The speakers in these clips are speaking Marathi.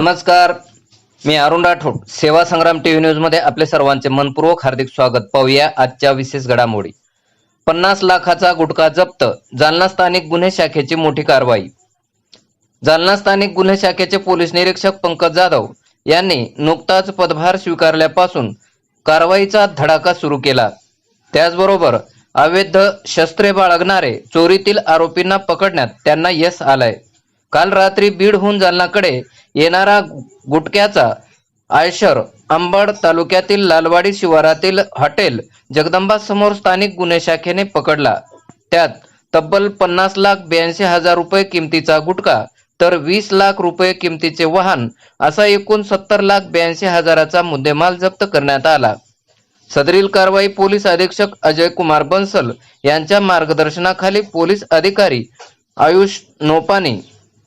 नमस्कार. मी अरुण राठोड. सेवा संग्राम टीव्ही न्यूजमध्ये आपले सर्वांचे मनपूर्वक हार्दिक स्वागत. पाहूया आजच्या विशेष घडामोडी. पन्नास लाखाचा गुटखा जप्त. जालना स्थानिक गुन्हे शाखेची मोठी कारवाई. जालना स्थानिक गुन्हे शाखेचे पोलीस निरीक्षक पंकज जाधव यांनी नुकताच पदभार स्वीकारल्यापासून कारवाईचा धडाका सुरू केला. त्याचबरोबर अवैध शस्त्रे बाळगणारे चोरीतील आरोपींना पकडण्यात त्यांना यश आलंय. काल रात्री बीडहून जालनाकडे येणारा गुटक्याचा आयशर अंबड तालुक्यातील लालवाडी शिवारातील हॉटेल जगदंबा समोर स्थानिक गुन्हे शाखेने पकडला. त्यात तब्बल पन्नास लाख ब्याऐंशी हजार रुपये किमतीचा गुटखा तर वीस लाख रुपये किमतीचे वाहन असा एकूण सत्तर लाख ब्याऐंशी हजाराचा मुद्देमाल जप्त करण्यात आला. सदरील कारवाई पोलीस अधीक्षक अजय कुमार बन्सल यांच्या मार्गदर्शनाखाली पोलीस अधिकारी आयुष नोपानी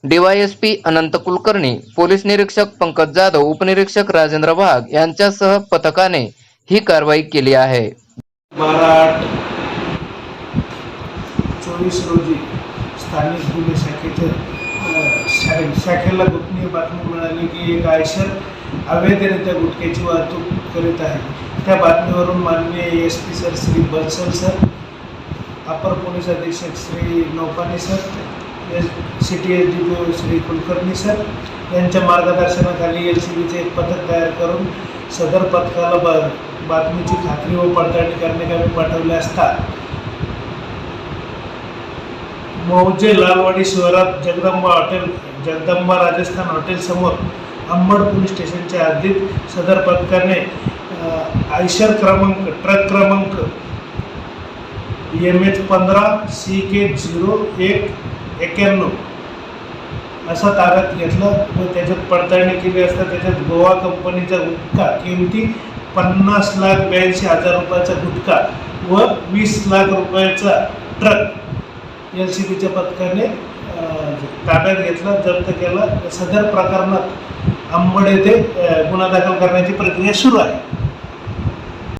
डीवायएसपी अनंत कुलकर्णी पोलीस निरीक्षक पंकज जाधव उपनिरीक्षक राजेंद्र वाघ यांच्यासह पथकाने ही कारवाई केली आहे. चोवीस रोजी स्थानिक गुन्हे शाखेच्या शा- शाखेला गोपनीय बातमी मिळाली की एक आयशर अवैधरित्या गुटख्याची वाहतूक करीत आहे. त्या बातमीवरून माननीय S P sir Shri Bansal sir अपर पोलीस अधीक्षक Shri Naupane sir C T S D जो श्री कुलकर्णी सर यांच्या मार्गदर्शनाखाली एल सी बीचे एक पथक तयार करून सदर पथकाला बा बातमीची खात्री व पडताळणी करण्याकरता पाठवले असता मौजे लालवाडी शहरात जगदंबा हॉटेल जगदंबा राजस्थान हॉटेलसमोर अंबड पोलीस स्टेशनच्या हद्दीत सदर पथकाने आयशर क्रमांक ट्रक क्रमांक एम एच पंधरा सी के झिरो एक एक्याण्णव. असा ताब्यात घेतलं व त्याच्यात पडताळणी केली असता त्याच्यात गोवा कंपनीचा गुटखा किमती पन्नास लाख ब्याऐंशी हजार रुपयाचा गुटखा व वीस लाख रुपयाचा ट्रक. एल सी बीच्या पथकाने ताब्यात घेतला जप्त केला. सदर प्रकरणात अंबड येथे गुन्हा दाखल करण्याची प्रक्रिया सुरू आहे.